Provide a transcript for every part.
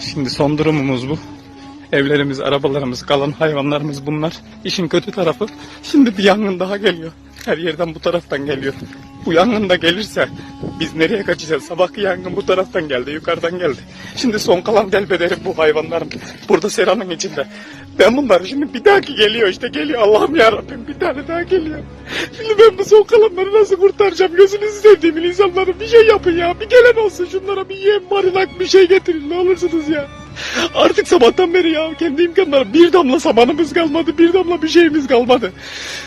Şimdi son durumumuz bu. Evlerimiz, arabalarımız, kalan hayvanlarımız bunlar. İşin kötü tarafı şimdi bir yangın daha geliyor. Her yerden bu taraftan geliyor. Bu yangın da gelirse biz nereye kaçacağız? Sabahki yangın bu taraftan geldi, yukarıdan geldi. Şimdi son kalan delbederim bu hayvanlarım. Burada seranın içinde. Ben bunları şimdi bir dahaki geliyor işte geliyor. Allah'ım ya Rabbim bir tane daha geliyor. Şimdi ben bu son kalanları nasıl kurtaracağım? Gözünüzü sevdiğimin insanları bir şey yapın ya. Bir gelen olsun şunlara bir yem, marinak bir şey getirin ne olursunuz ya. Artık sabahtan beri ya kendi imkanlarım bir damla samanımız kalmadı bir damla bir şeyimiz kalmadı.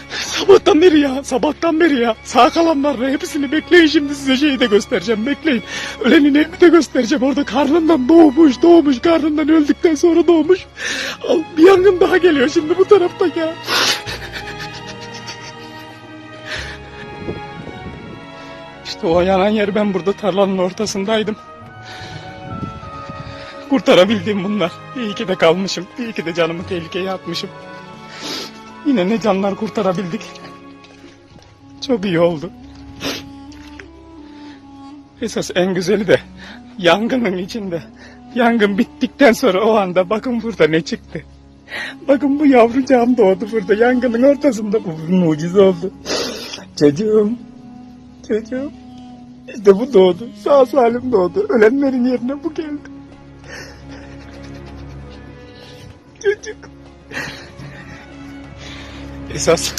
Sabahtan beri ya sabahtan beri ya sağ kalanların hepsini bekleyin şimdi size şeyi de göstereceğim bekleyin. Ölenin evini de göstereceğim orada karnından doğmuş doğmuş karnından öldükten sonra doğmuş. Al, bir yangın daha geliyor şimdi bu tarafta ya. İşte o yanan yer ben burada tarlanın ortasındaydım. Kurtarabildiğim bunlar. İyi ki de kalmışım. İyi ki de canımı tehlikeye atmışım. Yine ne canlar kurtarabildik. Çok iyi oldu. Esas en güzeli de yangının içinde. Yangın bittikten sonra o anda bakın burada ne çıktı. Bakın bu yavrucağım doğdu burada yangının ortasında. Bu mucize oldu. Çocuğum. Çocuğum. İşte bu doğdu. Sağ salim doğdu. Ölenlerin yerine bu geldi. Çocuk. Esas,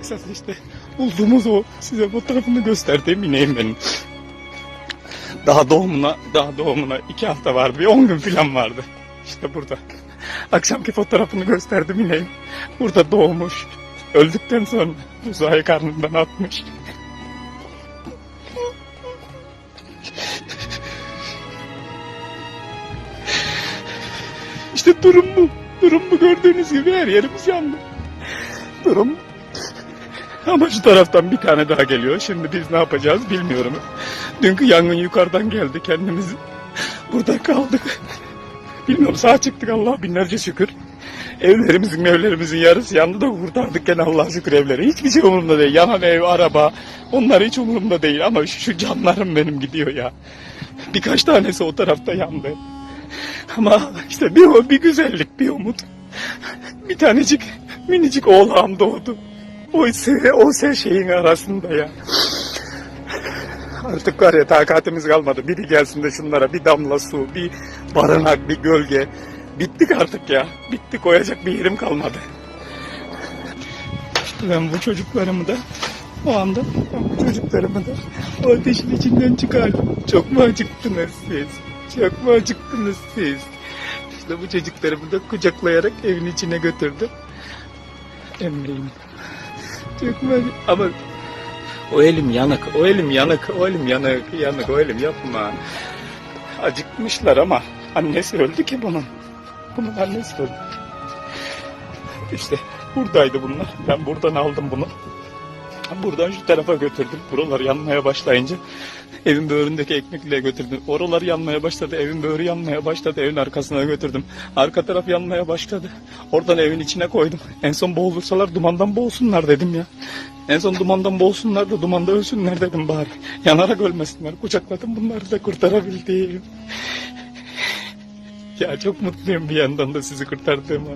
esas işte bulduğumuz o. Size fotoğrafını gösterdiğim ineğim benim. Daha doğumuna, daha doğumuna iki hafta vardı. Bir on gün falan vardı. İşte burada. Akşamki fotoğrafını gösterdim ineğim. Burada doğmuş. Öldükten sonra uzayı karnından atmış. İşte durum bu. Durum bu gördüğünüz gibi her yerimiz yandı. Durum ama şu taraftan bir tane daha geliyor. Şimdi biz ne yapacağız bilmiyorum. Dünkü yangın yukarıdan geldi kendimiz. Burada kaldık. Bilmiyorum sağ çıktık Allah binlerce şükür. Evlerimizin evlerimizin yarısı yandı da kurtardık gene Allah'a şükür evleri. Hiçbir şey umurumda değil. Yanan ev, araba onlar hiç umurumda değil. Ama şu, şu canlarım benim gidiyor ya. Birkaç tanesi o tarafta yandı. Ama işte bir, o- bir güzellik, bir umut. Bir tanecik, minicik oğlağım doğdu. O ise, o ise şeyin arasında ya. Artık var ya takatimiz kalmadı. Biri gelsin de şunlara bir damla su, bir barınak, bir gölge. Bittik artık ya. Bitti koyacak bir yerim kalmadı. Ben bu çocuklarımı da o anda çocuklarımı da o ateşin içinden çıkardım. Çok mu acıktınız siz? Çok mu acıktınız siz? İşte bu çocuklarımı da kucaklayarak evin içine götürdüm. Emre'yim. Çok mu Ama o elim yanık, o elim yanık, o elim yanık, yanık, o elim yapma. Acıkmışlar ama annesi öldü ki bunun. Bunun annesi öldü. İşte buradaydı bunlar. Ben buradan aldım bunu. Buradan şu tarafa götürdüm. Buralar yanmaya başlayınca evin böğründeki ekmekliğe götürdüm. Oralar yanmaya başladı. Evin böğrü yanmaya başladı. Evin arkasına götürdüm. Arka taraf yanmaya başladı. Oradan evin içine koydum. En son boğulursalar dumandan boğulsunlar dedim ya. En son dumandan boğulsunlar da dumanda ölsünler dedim bari. Yanarak ölmesinler. Kucakladım bunları da kurtarabildim. ya çok mutluyum bir yandan da sizi kurtardığıma.